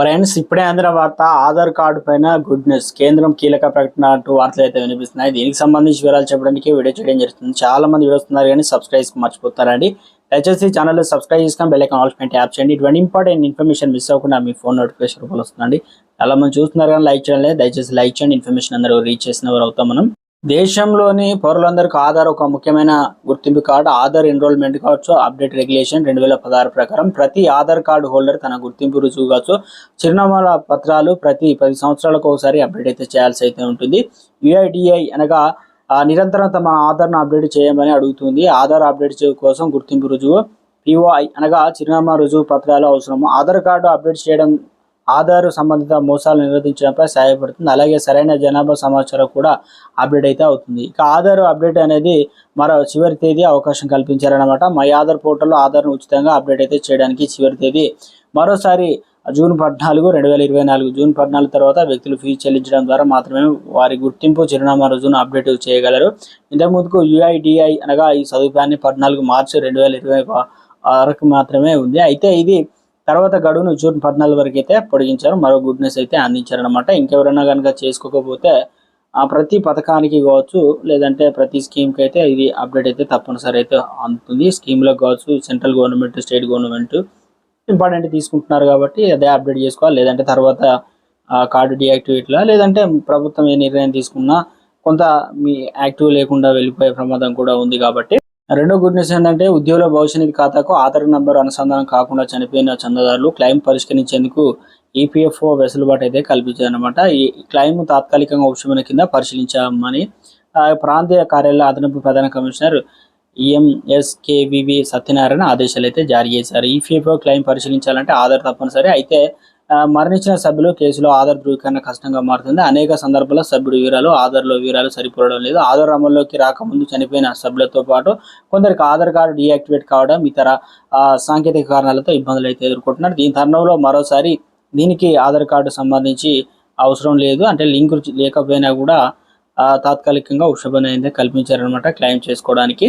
Friends ఇప్పుడే అందిన వార్త ఆధార్ కార్డు పైన గుడ్ న్యూస్. కేంద్రం కీలక ప్రకటన అంటూ వార్తలు అయితే వినిపిస్తున్నాయి. దీనికి సంబంధించి వివరాలు చెప్పడానికి వీడియో చేయడం జరుగుతుంది. చాలా మంది వస్తున్నారు కానీ సబ్స్క్రైబ్ మర్చిపోతారండి. దయచేసి ఛానల్ సబ్స్క్రైబ్ చేసుకొని బెల్ ఐకాన్ ఆల్స్మెంట్ యాప్ చేయండి. ఇటువంటి ఇంపార్టెంట్ ఇన్ఫర్మేషన్ మిస్ అవ్వకుండా మీ ఫోన్ నోటిఫికేషన్ రూపంలో వస్తుందండి. చాలా మంది చూస్తున్నారు కానీ లైక్ చేయాలి దయచేసి లైక్ చేయండి. ఇన్ఫర్మేషన్ అందరూ రీచ్ చేసిన వారు అవుతాం మనం. దేశంలోని పౌరులందరికీ ఆధార్ ఒక ముఖ్యమైన గుర్తింపు కార్డు ఆధార్ ఎన్రోల్మెంట్ కావచ్చు అప్డేట్ రెగ్యులేషన్ రెండు వేల పదహారు ప్రకారం. ప్రతి ఆధార్ కార్డు హోల్డర్ తన గుర్తింపు రుజువు కావచ్చు చిరునామాల పత్రాలు ప్రతి పది సంవత్సరాలకు ఒకసారి అప్డేట్ అయితే చేయాల్సి అయితే ఉంటుంది. యుఐడిఐ అనగా నిరంతరం తమ ఆధార్ను అప్డేట్ చేయమని అడుగుతుంది. ఆధార్ అప్డేట్ కోసం గుర్తింపు రుజువు పిఓఐ అనగా చిరునామా రుజువు పత్రాలు అవసరము. ఆధార్ కార్డు అప్డేట్ చేయడం ఆధార్ సంబంధిత మోసాలు నిరోధించడంపై సహాయపడుతుంది. అలాగే సరైన జనాభా సమాచారం కూడా అప్డేట్ అయితే అవుతుంది. ఇక ఆధార్ అప్డేట్ అనేది మరో చివరి తేదీ అవకాశం కల్పించారనమాట మై ఆధార్ పోర్టల్లో ఆధార్ను ఉచితంగా అప్డేట్ అయితే చేయడానికి చివరి తేదీ. మరోసారి జూన్ పద్నాలుగు రెండు వేల ఇరవై నాలుగు జూన్ పద్నాలుగు తర్వాత వ్యక్తులు ఫీజు చెల్లించడం ద్వారా మాత్రమే వారి గుర్తింపు చిరునామా రుజువును అప్డేట్ చేయగలరు. ఇంతకుముందుకు యుఐడిఐ అనగా ఈ సదుపాయాన్ని పద్నాలుగు మార్చి రెండు వేల ఇరవై వరకు మాత్రమే ఉంది. అయితే ఇది తర్వాత గడువును జూన్ పద్నాలుగు వరకు అయితే పొడిగించారు. మరో గుడ్ న్యూస్ అయితే అందించారనమాట ఇంకెవరైనా కనుక చేసుకోకపోతే ఆ ప్రతి పథకానికి కావచ్చు లేదంటే ప్రతి స్కీమ్కి అయితే ఇది అప్డేట్ అయితే తప్పనిసరి అయితే అందుతుంది. స్కీమ్లకు కావచ్చు central government state government important తీసుకుంటున్నారు కాబట్టి అదే అప్డేట్ చేసుకోవాలి. లేదంటే తర్వాత కార్డు డియాక్టివేట్లా లేదంటే ప్రభుత్వం ఏ నిర్ణయం తీసుకున్నా కొంత మీ యాక్టివ్ లేకుండా వెళ్ళిపోయే ప్రమాదం కూడా ఉంది కాబట్టి రెండో గుడ్ న్యూస్ ఏంటంటే ఉద్యోగుల భవిష్య నిధి ఖాతాకు ఆధార్ నంబర్ అనుసంధానం కాకుండా చనిపోయిన చందాదారులు క్లెయిమ్ పరిష్కరించేందుకు ఈపీఎఫ్ఓ వెసులుబాటు అయితే కల్పించారనమాట ఈ క్లెయిమ్ తాత్కాలికంగా ఉపశమన కింద పరిశీలించామని ప్రాంతీయ కార్యాలయ అదనపు ప్రధాన కమిషనర్ ఈఎంఎస్కేవివి సత్యనారాయణ ఆదేశాలు అయితే జారీ చేశారు. ఈపీఎఫ్ఓ క్లెయిమ్ పరిశీలించాలంటే ఆధార్ తప్పనిసరి. అయితే మరణించిన సభ్యులు కేసులో ఆధార్ ధృవీకరణ కష్టంగా మారుతుంది. అనేక సందర్భాల్లో సభ్యుడు వివరాలు ఆధార్లో వివరాలు సరిపోవడం లేదు. ఆధార్ అమల్లోకి రాకముందు చనిపోయిన సభ్యులతో పాటు కొందరికి ఆధార్ కార్డు డీయాక్టివేట్ కావడం ఇతర సాంకేతిక కారణాలతో ఇబ్బందులు అయితే ఎదుర్కొంటున్నారు. దీని తరుణంలో మరోసారి దీనికి ఆధార్ కార్డు సంబంధించి అవసరం లేదు. అంటే లింక్ లేకపోయినా కూడా తాత్కాలికంగా ఉషభనైతే కల్పించారనమాట క్లెయిమ్ చేసుకోవడానికి.